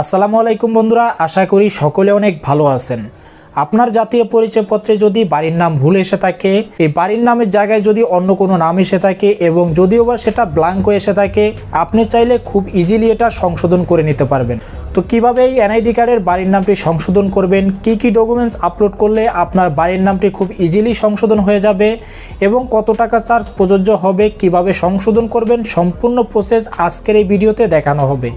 আসসালামু আলাইকুম বন্ধুরা, আশা করি সকলে অনেক ভালো আছেন। আপনার জাতীয় পরিচয়পত্রে যদি বাড়ির নাম ভুল এসে থাকে, এই বাড়ির নামের জায়গায় যদি অন্য কোনো নাম এসে থাকে এবং যদিও বা সেটা ব্ল্যাঙ্কো এসে থাকে, আপনি চাইলে খুব ইজিলি এটা সংশোধন করে নিতে পারবেন। তো কীভাবে এই এনআইডি কার্ডের বাড়ির নামটি সংশোধন করবেন, কি কি ডকুমেন্টস আপলোড করলে আপনার বাড়ির নামটি খুব ইজিলি সংশোধন হয়ে যাবে এবং কত টাকা চার্জ প্রযোজ্য হবে, কীভাবে সংশোধন করবেন, সম্পূর্ণ প্রসেস আজকের এই ভিডিওতে দেখানো হবে।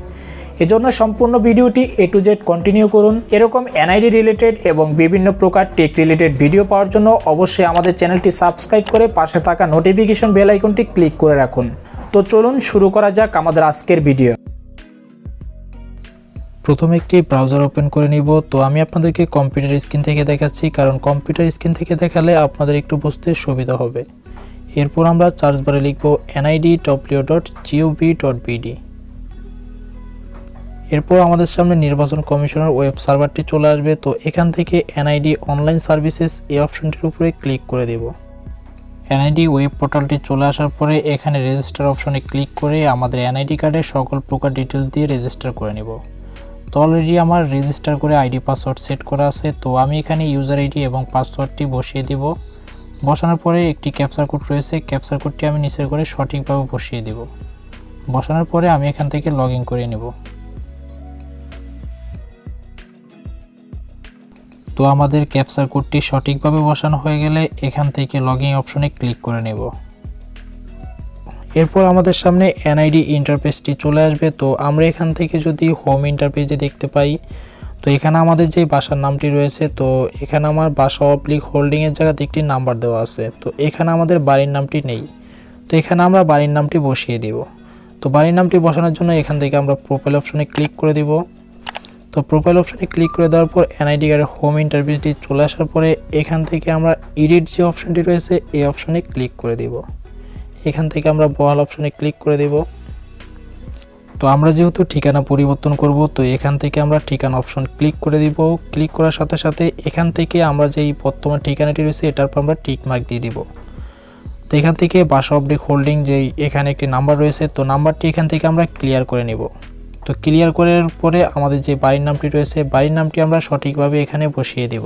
এজন্য সম্পূর্ণ ভিডিওটি এ টু জেড কন্টিনিউ করুন। এরকম এনআইডি রিলেটেড এবং বিভিন্ন প্রকার টেক রিলেটেড ভিডিও পাওয়ার জন্য অবশ্যই আমাদের চ্যানেলটি সাবস্ক্রাইব করে পাশে থাকা নোটিফিকেশন বেল আইকনটি ক্লিক করে রাখুন। তো চলুন শুরু করা যাক আমাদের আজকের ভিডিও প্রথমে একটি ব্রাউজার ওপেন করে নিব। তো আমি আপনাদেরকে কম্পিউটার স্ক্রিন থেকে দেখাচ্ছি, কারণ কম্পিউটার স্ক্রিন থেকে দেখালে আপনাদের একটু বুঝতে সুবিধা হবে। এরপর আমরা সার্চ বারে লিখব NID W dot GOV dot BD এরপর আমাদের সামনে নির্বাচন কমিশনের ওয়েব সার্ভারটি চলে আসবে, তো এখান থেকে এনআইডি অনলাইন সার্ভিসেস এই অপশনটির উপরে ক্লিক করে দেব। এনআইডি ওয়েব পোর্টালটি চলে আসার পরে এখানে রেজিস্টার অপশনে ক্লিক করে আমাদের এনআইডি কার্ডের সকল প্রকার ডিটেলস দিয়ে রেজিস্টার করে নেব। তো অলরেডি আমার রেজিস্টার করে আইডি পাসওয়ার্ড সেট করা আছে, তো আমি এখানে ইউজার আইডি এবং পাসওয়ার্ডটি বসিয়ে দিব। বসানোর পরে একটি ক্যাপচার কোড রয়েছে ক্যাপচার কোডটি আমি নিচের করে সঠিকভাবে বসিয়ে দেব। বসানোর পরে আমি এখান থেকে লগ করে নেব। তো আমাদের ক্যাপচার কোডটি সঠিকভাবে বসানো হয়ে গেলে এখান থেকে লগইন অপশনে ক্লিক করে নেব। এরপর আমাদের সামনে এনআইডি ইন্টারফেসটি চলে আসবে। তো আমরা এখান থেকে যদি হোম ইন্টারফেসে দেখতে পাই, তো এখানে আমাদের যে বাসার নামটি রয়েছে, তো এখানে আমার বাসা অবলিক হোল্ডিংয়ের জায়গাতে একটি নাম্বার দেওয়া আছে। তো এখানে আমাদের বাড়ির নামটি নেই। তো এখানে আমরা বাড়ির নামটি বসিয়ে দিব। তো বাড়ির নামটি বসানোর জন্য এখান থেকে আমরা প্রোফাইল অপশনে ক্লিক করে দিব। তো প্রোফাইল অপশানে ক্লিক করে দেওয়ার পর এনআইডি কার্ডের হোম ইন্টারভিউটি চলে আসার পরে এখান থেকে আমরা এডিট যে অপশনটি রয়েছে, এই অপশনে ক্লিক করে দিব। এখান থেকে আমরা বহাল অপশানে ক্লিক করে দিব। তো আমরা যেহেতু ঠিকানা পরিবর্তন করব, তো এখান থেকে আমরা ঠিকানা অপশন ক্লিক করে দিব। ক্লিক করার সাথে সাথে এখান থেকে আমরা যেই বর্তমান ঠিকানাটি রয়েছে, এটার পর আমরা টিক মার্ক দিয়ে দিব। তো এখান থেকে বাসা অবলিক হোল্ডিং যেই এখানে একটি নাম্বার রয়েছে, তো নাম্বারটি এখান থেকে আমরা ক্লিয়ার করে নিব। তো ক্লিয়ার করার পরে আমাদের যে বাড়ির নামটি রয়েছে, বাড়ির নামটি আমরা সঠিকভাবে এখানে বসিয়ে দেব।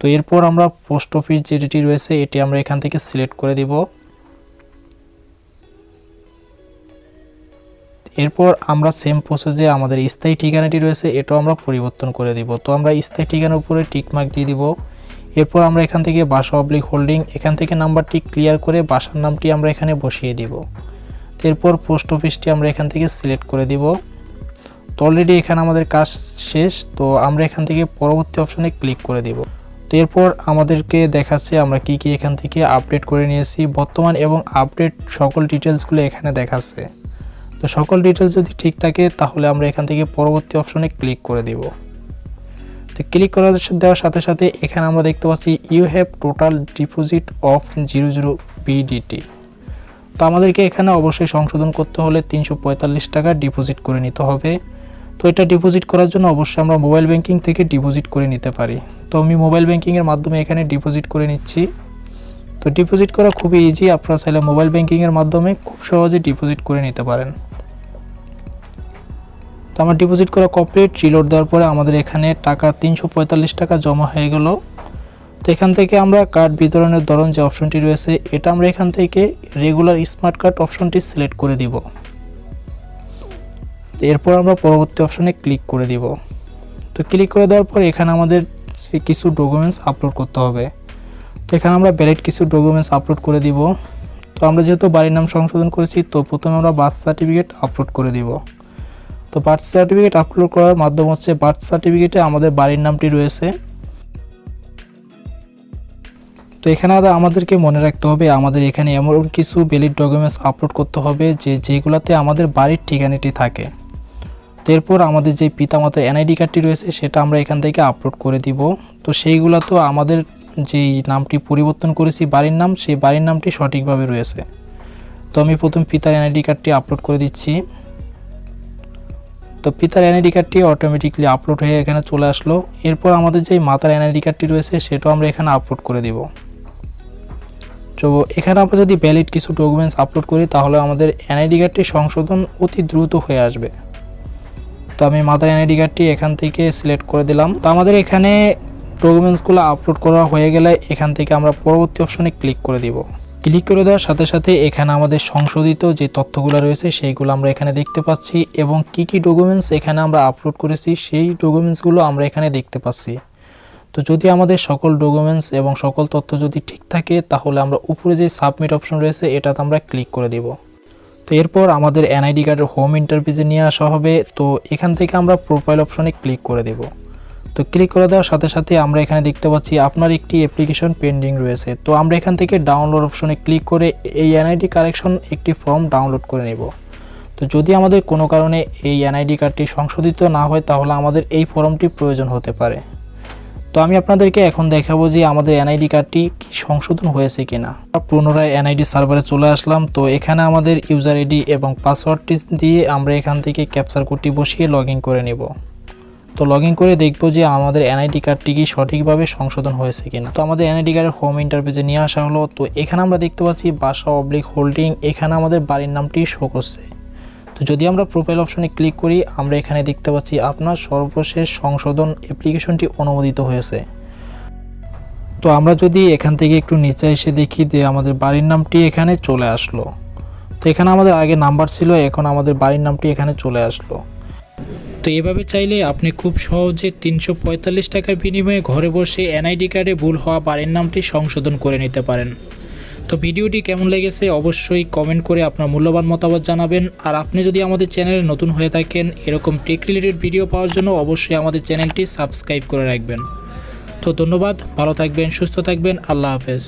তো এরপর আমরা পোস্ট অফিস যেটি রয়েছে, এটি আমরা এখান থেকে সিলেক্ট করে দিব। এরপর আমরা সেম প্রসেসে আমাদের স্থায়ী ঠিকানাটি রয়েছে, এটাও আমরা পরিবর্তন করে দিব। তো আমরা স্থায়ী ঠিকানার উপরে টিকমার্ক দিয়ে দিব। এরপর আমরা এখান থেকে বাসা অবলিক হোল্ডিং এখান থেকে নাম্বারটি ক্লিয়ার করে বাসার নামটি আমরা এখানে বসিয়ে দিব। এরপর পোস্ট অফিসটি আমরা এখান থেকে সিলেক্ট করে দিব। তো অলরেডি এখানে আমাদের কাজ শেষ, তো আমরা এখান থেকে পরবর্তী অপশনে ক্লিক করে দিব। তো এরপর আমাদেরকে দেখাচ্ছে আমরা কি কি এখান থেকে আপডেট করে নিয়েছি, বর্তমান এবং আপডেট সকল ডিটেলসগুলো এখানে দেখাচ্ছে। তো সকল ডিটেলস যদি ঠিক থাকে, তাহলে আমরা এখান থেকে পরবর্তী অপশনে ক্লিক করে দিব। তো ক্লিক করার দেওয়ার সাথে সাথে এখানে আমরা দেখতে পাচ্ছি you have total deposit of zero zero BDT তো আমাদেরকে এখানে অবশ্যই সংশোধন করতে হলে তিনশো পঁয়তাল্লিশ টাকা ডিপোজিট করে নিতে হবে। তো এটা ডিপোজিট করার জন্য অবশ্যই আমরা মোবাইল ব্যাংকিং থেকে ডিপোজিট করে নিতে পারি। তো আমি মোবাইল ব্যাংকিংয়ের মাধ্যমে এখানে ডিপোজিট করে নিচ্ছি। তো ডিপোজিট করা খুবই ইজি আপনারা চাইলে মোবাইল ব্যাংকিংয়ের মাধ্যমে খুব সহজে ডিপোজিট করে নিতে পারেন। তো আমার ডিপোজিট করা কমপ্লিট রিলোড দেওয়ার পরে আমাদের এখানে টাকা তিনশো পঁয়তাল্লিশ টাকা জমা হয়ে গেল। তো এখান থেকে আমরা কার্ড বিতরণের ধরন যে অপশনটি রয়েছে, এটা আমরা এখান থেকে রেগুলার স্মার্ট কার্ড অপশনটি সিলেক্ট করে দিব। এরপর আমরা পরবর্তী অপশনে ক্লিক করে দিব। তো ক্লিক করে দেওয়ার পর এখানে আমাদের কিছু ডকুমেন্টস আপলোড করতে হবে। তো এখানে আমরা ভ্যালিড কিছু ডকুমেন্টস আপলোড করে দিব। তো আমরা যেহেতু বাড়ির নাম সংশোধন করেছি, তো প্রথমে আমরা বার্থ সার্টিফিকেট আপলোড করে দিব। তো বার্থ সার্টিফিকেট আপলোড করার মাধ্যম হচ্ছে বার্থ সার্টিফিকেটে আমাদের বাড়ির নামটি রয়েছে। তো এখানে আমাদেরকে মনে রাখতে হবে, আমাদের এখানে এমন কিছু ভ্যালিড ডকুমেন্টস আপলোড করতে হবে যে যেগুলোতে আমাদের বাড়ির ঠিকানাটি থাকে। তো এরপর আমাদের যে পিতামাতার এনআইডি কার্ডটি রয়েছে সেটা আমরা এখান থেকে আপলোড করে দিব। তো সেইগুলো তো আমাদের যেই নামটি পরিবর্তন করেছি বাড়ির নাম, সেই বাড়ির নামটি সঠিকভাবে রয়েছে। তো আমি প্রথম পিতার এনআইডি কার্ডটি আপলোড করে দিচ্ছি। তো পিতার এনআইডি কার্ডটি অটোমেটিকলি আপলোড হয়ে এখানে চলে আসলো। এরপর আমাদের যে মাতার এনআইডি কার্ডটি রয়েছে, সেটাও আমরা এখানে আপলোড করে দিব। তো এখানে আমরা যদি ভ্যালিড কিছু ডকুমেন্টস আপলোড করি, তাহলে আমাদের এনআইডি কার্ডটি সংশোধন অতি দ্রুত হয়ে আসবে। তো আমি মাদার এনআইডি কার্ডটি এখান থেকে সিলেক্ট করে দিলাম। তো আমাদের এখানে ডকুমেন্টসগুলো আপলোড করা হয়ে গেলে এখান থেকে আমরা পরবর্তী অপশনে ক্লিক করে দিব। ক্লিক করে দেওয়ার সাথে সাথে এখানে আমাদের সংশোধিত যে তথ্যগুলো রয়েছে সেইগুলো আমরা এখানে দেখতে পাচ্ছি এবং কি কি ডকুমেন্টস এখানে আমরা আপলোড করেছি সেই ডকুমেন্টসগুলো আমরা এখানে দেখতে পাচ্ছি। তো যদি আমাদের সকল ডকুমেন্টস এবং সকল তথ্য যদি ঠিক থাকে, তাহলে আমরা উপরে যে সাবমিট অপশন রয়েছে, এটাতে আমরা ক্লিক করে দিব। তো এরপর আমাদের এনআইডি কার্ডের হোম ইন্টারভিউজে নিয়ে আসা হবে। তো এখান থেকে আমরা প্রোফাইল অপশনে ক্লিক করে দেব। তো ক্লিক করে দেওয়ার সাথে সাথে আমরা এখানে দেখতে পাচ্ছি আপনার একটি অ্যাপ্লিকেশন পেন্ডিং রয়েছে। তো আমরা এখান থেকে ডাউনলোড অপশনে ক্লিক করে এই এনআইডি কারেকশন একটি ফর্ম ডাউনলোড করে নেব। তো যদি আমাদের কোনো কারণে এই এনআইডি কার্ডটি সংশোধিত না হয়, তাহলে আমাদের এই ফর্মটি প্রয়োজন হতে পারে। তো আমি আপনাদেরকে এখন দেখাবো যে আমাদের এনআইডি কার্ডটি কি সংশোধন হয়েছে কিনা। পুনরায় এনআইডি সার্ভারে চলে আসলাম। তো এখানে আমাদের ইউজার আইডি এবং পাসওয়ার্ডটি দিয়ে আমরা এখান থেকে ক্যাপচার কোডটি বসিয়ে লগ করে নেব। তো লগ ইন করে দেখব যে আমাদের এনআইডি কার্ডটি কি সঠিকভাবে সংশোধন হয়েছে কিনা। তো আমাদের এনআইডি কার্ডের হোম ইন্টারভিউজে নিয়ে আসা হলো। তো এখানে আমরা দেখতে পাচ্ছি বাসা অবলিক হোল্ডিং এখানে আমাদের বাড়ির নামটি শো করছে। তো যদি আমরা প্রোফাইল অপশনে ক্লিক করি, আমরা এখানে দেখতে পাচ্ছি আপনার সর্বশেষ সংশোধন অ্যাপ্লিকেশনটি অনুমোদিত হয়েছে। তো আমরা যদি এখান থেকে একটু নিচে এসে দেখি যে আমাদের বাড়ির নামটি এখানে চলে আসলো। তো এখানে আমাদের আগে নাম্বার ছিল, এখন আমাদের বাড়ির নামটি এখানে চলে আসলো। তো এভাবে চাইলে আপনি খুব সহজে তিনশো পঁয়তাল্লিশ টাকার বিনিময়ে ঘরে বসে এনআইডি কার্ডে ভুল হওয়া বাড়ির নামটি সংশোধন করে নিতে পারেন। তো ভিডিওটি কেমন লেগেছে অবশ্যই কমেন্ট করে আপনার মূল্যবান মতামত জানাবেন। আর আপনি যদি আমাদের চ্যানেলে নতুন হয়ে থাকেন, এরকম টেক রিলেটেড ভিডিও পাওয়ার জন্য অবশ্যই আমাদের চ্যানেলটি সাবস্ক্রাইব করে রাখবেন। তো ধন্যবাদ, ভালো থাকবেন, সুস্থ থাকবেন, আল্লাহ হাফেজ।